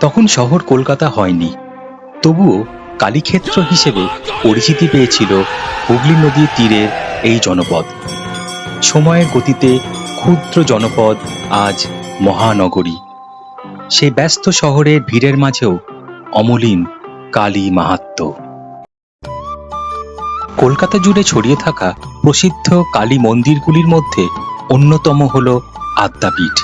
তখন শহর কলকাতা হয়নি। তবুও কালীক্ষেত্র হিসেবে পরিচিতি পেয়েছিল হুগলি নদীর তীরের এই জনপদ। সময়ের গতিতে ক্ষুদ্র জনপদ আজ মহানগরী। সেই ব্যস্ত শহরের ভিড়ের মাঝেও অমলিন কালী মাহাত্ম্য কলকাতা জুড়ে ছড়িয়ে থাকা প্রসিদ্ধ কালী মন্দিরগুলির মধ্যে অন্যতম হল আদ্যাপীঠ।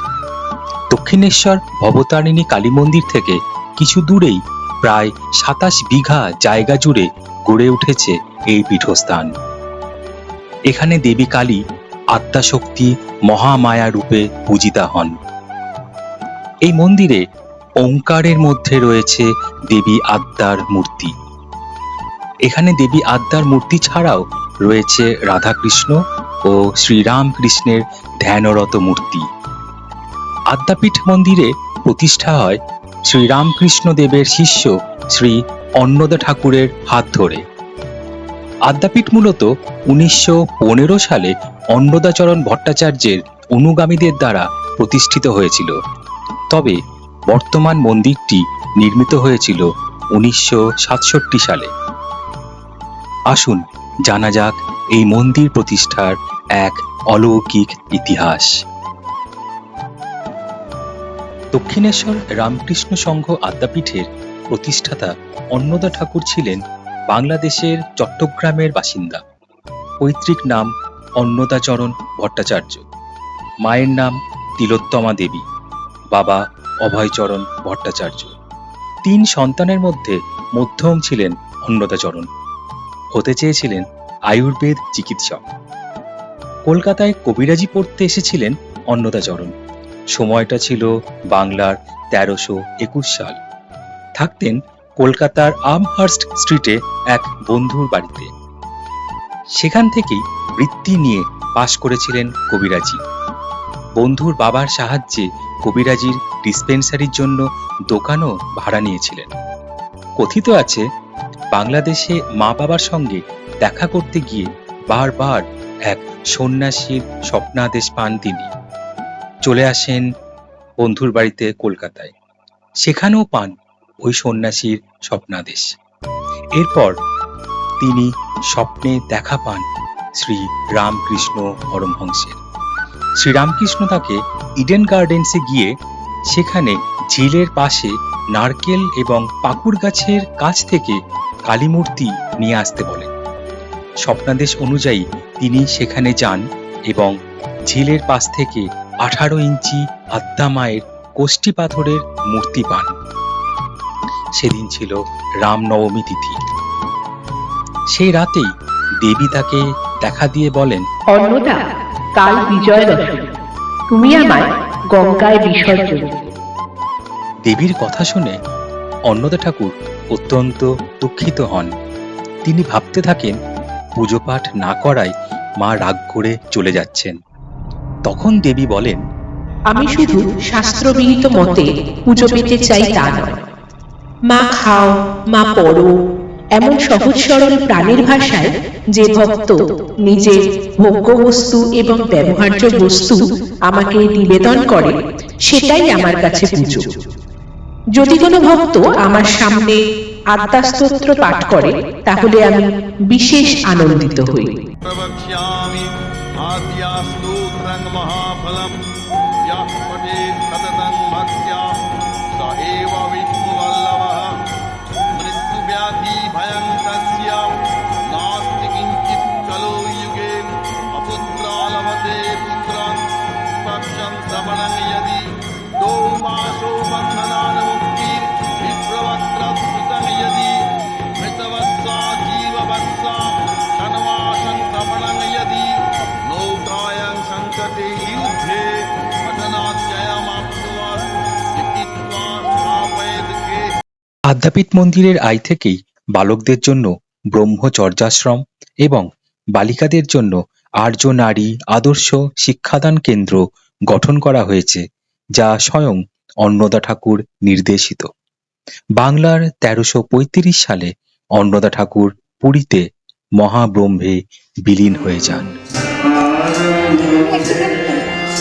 দক্ষিণেশ্বর ভবতারিণী কালী মন্দির থেকে কিছু দূরেই প্রায় সাতাশ বিঘা জায়গা জুড়ে গড়ে উঠেছে এই পীঠস্থান। এখানে দেবী কালী আত্মাশক্তি মহামায়া রূপে পূজিতা হন। এই মন্দিরে ওঙ্কারের মধ্যে রয়েছে দেবী আদ্যার মূর্তি। এখানে দেবী আদ্যার মূর্তি ছাড়াও রয়েছে রাধাকৃষ্ণ ও শ্রীরামকৃষ্ণের ধ্যানরত মূর্তি। আদ্যাপীঠ মন্দিরে প্রতিষ্ঠা হয় শ্রীরামকৃষ্ণ দেবের শিষ্য শ্রী অন্নদা ঠাকুরের হাত ধরে। আদ্যাপীঠ মূলত উনিশশো পনেরো সালে অন্নদাচরণ ভট্টাচার্যের অনুগামীদের দ্বারা প্রতিষ্ঠিত হয়েছিল। তবে বর্তমান মন্দিরটি নির্মিত হয়েছিল উনিশশো সাতষট্টি সালে। আসুন জানা যাক এই মন্দির প্রতিষ্ঠার এক অলৌকিক ইতিহাস। দক্ষিণেশ্বর রামকৃষ্ণ সংঘ আদ্যাপীঠের প্রতিষ্ঠাতা অন্নদা ঠাকুর ছিলেন বাংলাদেশের চট্টগ্রামের বাসিন্দা। পৈতৃক নাম অন্নদাচরণ ভট্টাচার্য। মায়ের নাম তিলোত্তমা দেবী। বাবা অভয়চরণ ভট্টাচার্য। তিন সন্তানের মধ্যে মধ্যম ছিলেন অন্নদাচরণ। হতে চেয়েছিলেন আয়ুর্বেদ চিকিৎসক। কলকাতায় কবিরাজি পড়তে এসেছিলেন অন্নদাচরণ। সময়টা ছিল বাংলার তেরোশো সাল। থাকতেন কলকাতার আমহার্স্ট স্ট্রিটে এক বন্ধুর বাড়িতে। সেখান থেকেই বৃত্তি নিয়ে পাশ করেছিলেন কবিরাজি। বন্ধুর বাবার সাহায্যে কবিরাজির ডিসপেন্সারির জন্য দোকানও ভাড়া নিয়েছিলেন। কথিত আছে, বাংলাদেশে মা বাবার সঙ্গে দেখা করতে গিয়ে বারবার এক সন্ন্যাসীর স্বপ্নাদেশ পান তিনি। চলে আসেন বন্ধুর বাড়িতে কলকাতায়। সেখানেও পান ওই সন্ন্যাসীর স্বপ্নাদেশ। এরপর তিনি স্বপ্নে দেখা পান শ্রী রামকৃষ্ণ পরমহংসের। শ্রীরামকৃষ্ণ তাকে ইডেন গার্ডেন্সে গিয়ে সেখানে ঝিলের পাশে নারকেল এবং পাকুড় গাছের কাছ থেকে কালীমূর্তি নিয়ে আসতে বলেন। স্বপ্নাদেশ অনুযায়ী তিনি সেখানে যান এবং ঝিলের পাশ থেকে আঠারো ইঞ্চি আদ্যা মায়ের কোষ্ঠী পাথরের মূর্তি পান। সেদিন ছিল রামনবমী তিথি। সেই রাতেই দেবী তাকে দেখা দিয়ে বলেন অন্নদা কাল বিজয় দশমী তুমি আমায় গঙ্গায় বিসর্জন দেবীর কথা শুনে অন্নদা ঠাকুর অত্যন্ত দুঃখিত হন। তিনি ভাবতে থাকেন পুজো পাঠ না করায় মা রাগ করে চলে যাচ্ছেন। তখন দেবী বলেন আমি শুধু শাস্ত্রবিহিত মতে পুজো পেতে চাই তা নয়। মা খাও মা পড়ো এমন সহজ সরল প্রাণের ভাষায় যে ভক্ত নিজের ভোগ্য বস্তু এবং ব্যবহার্য বস্তু আমাকে নিবেদন করে সেটাই আমার কাছে পুজো। যদি কোনো ভক্ত আমার সামনে আত্মাস্তোত্র পাঠ করে তাহলে আমি বিশেষ আনন্দিত হই। प्रवक्ष्यामि आद्यास्तोत्रं महाफलं यः पठेत् सततं भक्त्या स एव विष्णुवल्लभः मृत्युव्याधिभयं तस्य नास्ति আদ্যাপীঠ মন্দিরের আয় থেকেই বালকদের জন্য ব্রহ্মচর্যাশ্রম এবং বালিকাদের জন্য আর্য নারী আদর্শ শিক্ষাদান কেন্দ্র গঠন করা হয়েছে, যা স্বয়ং অন্নদা ঠাকুর নির্দেশিত। বাংলার তেরোশো সালে অন্নদা ঠাকুর পুরীতে মহাব্রহ্মে বিলীন হয়ে যান।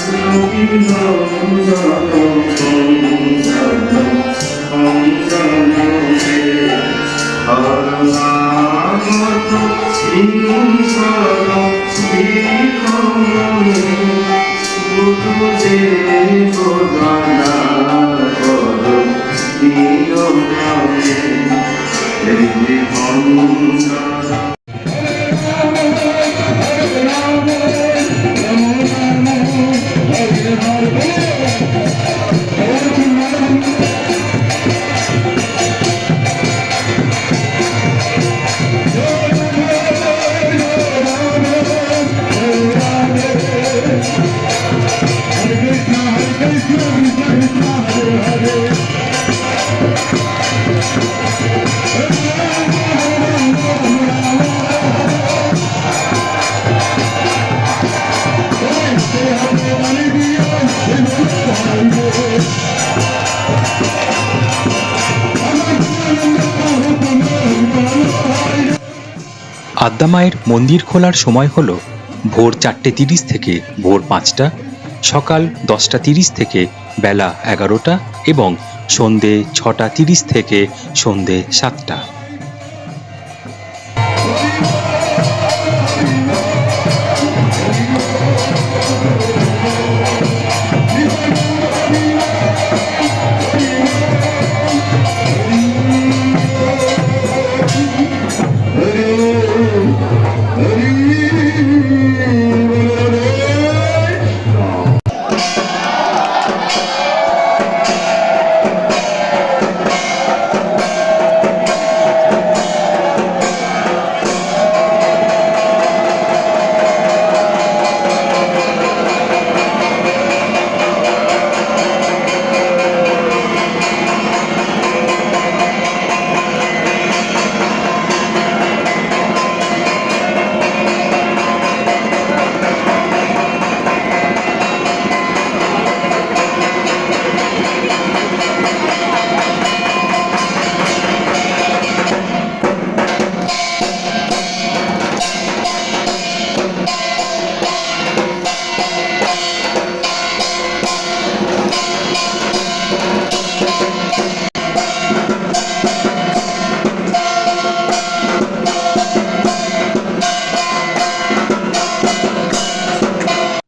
সংযমে 나오니 내리 건강 আদ্যামায়ের মন্দির খোলার সময় হল ভোর চারটে তিরিশ থেকে ভোর পাঁচটা, সকাল দশটা তিরিশ থেকে বেলা এগারোটা এবং সন্ধে ছটা তিরিশ থেকে সন্ধে সাতটা।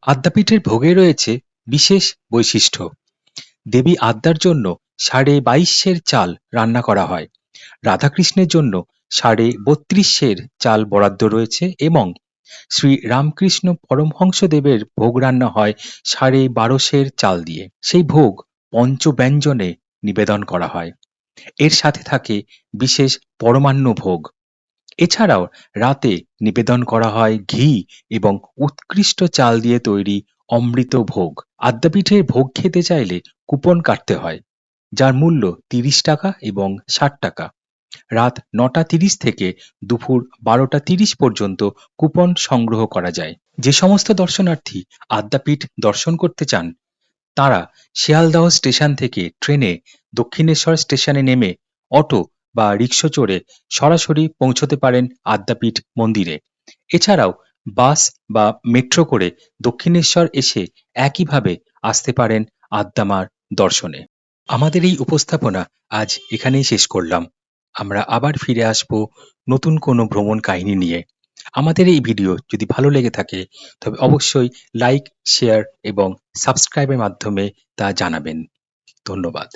আদ্যাপীঠের ভোগে রয়েছে বিশেষ বৈশিষ্ট্য। দেবী আদ্যার জন্য সাড়ে বাইশের চাল রান্না করা হয়। রাধাকৃষ্ণের জন্য সাড়ে বত্রিশের চাল বরাদ্দ রয়েছে এবং শ্রী রামকৃষ্ণ পরমহংসদেবের ভোগ রান্না হয় সাড়ে বারোশের চাল দিয়ে। সেই ভোগ পঞ্চব্যঞ্জনে নিবেদন করা হয়। এর সাথে থাকে বিশেষ পরমান্ন ভোগ। এছাড়াও রাতে নিবেদন করা হয় ঘি এবং উৎকৃষ্ট চাল দিয়ে তৈরি অমৃত ভোগ। আদ্যাপীঠের ভোগ খেতে চাইলে কুপন কাটতে হয়, যার মূল্য তিরিশ টাকা এবং ষাট টাকা। রাত নটা তিরিশ থেকে দুপুর বারোটা তিরিশ পর্যন্ত কুপন সংগ্রহ করা যায়। যে সমস্ত দর্শনার্থী আদ্যাপীঠ দর্শন করতে চান, তারা শিয়ালদহ স্টেশন থেকে ট্রেনে দক্ষিণেশ্বর স্টেশনে নেমে অটো বা রিক্সা চড়ে সরাসরি পৌঁছতে পারেন আদ্যাপীঠ মন্দিরে। এছাড়াও বাস বা মেট্রো করে দক্ষিণেশ্বর এসে একইভাবে আসতে পারেন আদ্যামার দর্শনে। আমাদের এই উপস্থাপনা আজ এখানেই শেষ করলাম। আমরা আবার ফিরে আসব নতুন কোনো ভ্রমণ কাহিনী নিয়ে। আমাদের এই ভিডিও যদি ভালো লেগে থাকে, তবে অবশ্যই লাইক, শেয়ার এবং সাবস্ক্রাইবের মাধ্যমে তা জানাবেন। ধন্যবাদ।